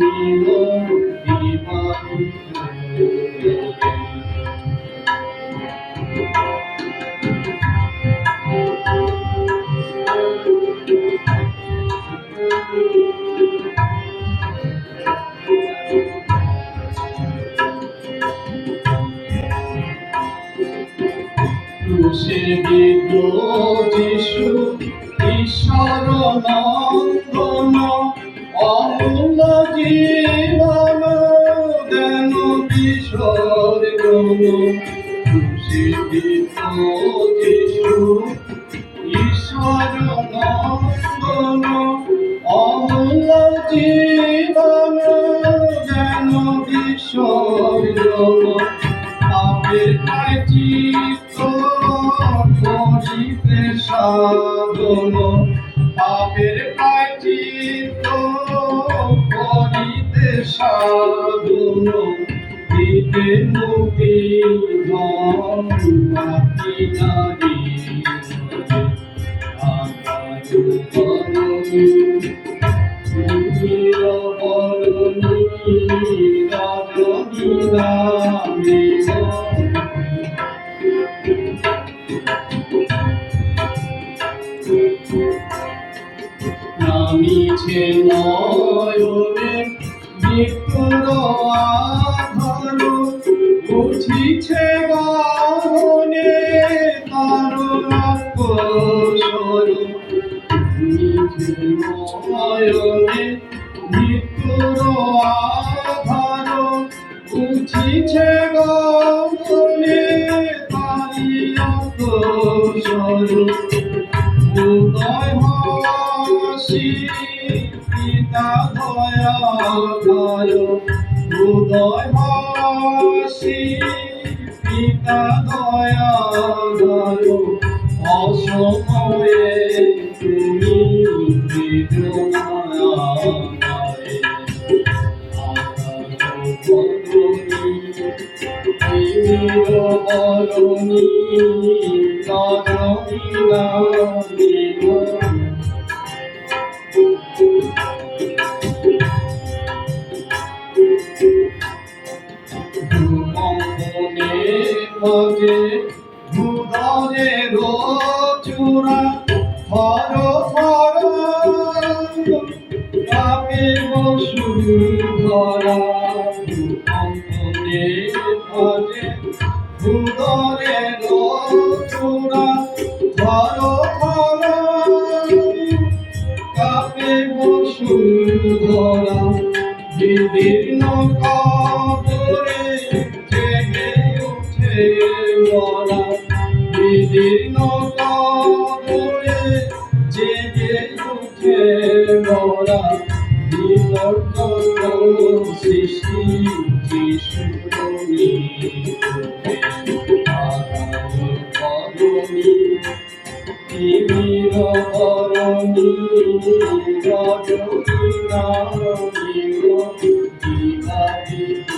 নীল ক্রুশে বিদ্রোহ যিশু ঈশ্বর নন্দন অমূল্য জীবন দেন বিসর্জন ক্রুশে বিদ্রোহ যিশু ঈশ্বর করিতে সাধন পাপের চিত্ত করিতে সাধন। দিতে মুক্তি মাতি নারী। নামিছে নয়নে মৃত্যুর আধার উঠিছে গহনে তার আকর্ষণ নামিছে নয়নে মৃত্যুর আধার উঠিছে গহনে তারি হাসি পিতা দয়া দয় উদয় হাসি পিতা দয়া দয় অসময়ে তুমি বেদনায় বরণী ভজে ভুদরে রোচুরা, হর হর কাপে বসু ধরা মনে ভজে ভুদরে রোচুরা, হর হর কাপে বসু ধরা বিদীর্ণ কবরে বিদীর্ণ কবরে জেগে উঠে মরা বিবর্তন সৃষ্টি যিশু তিমির করণী রজনী বিবাহিত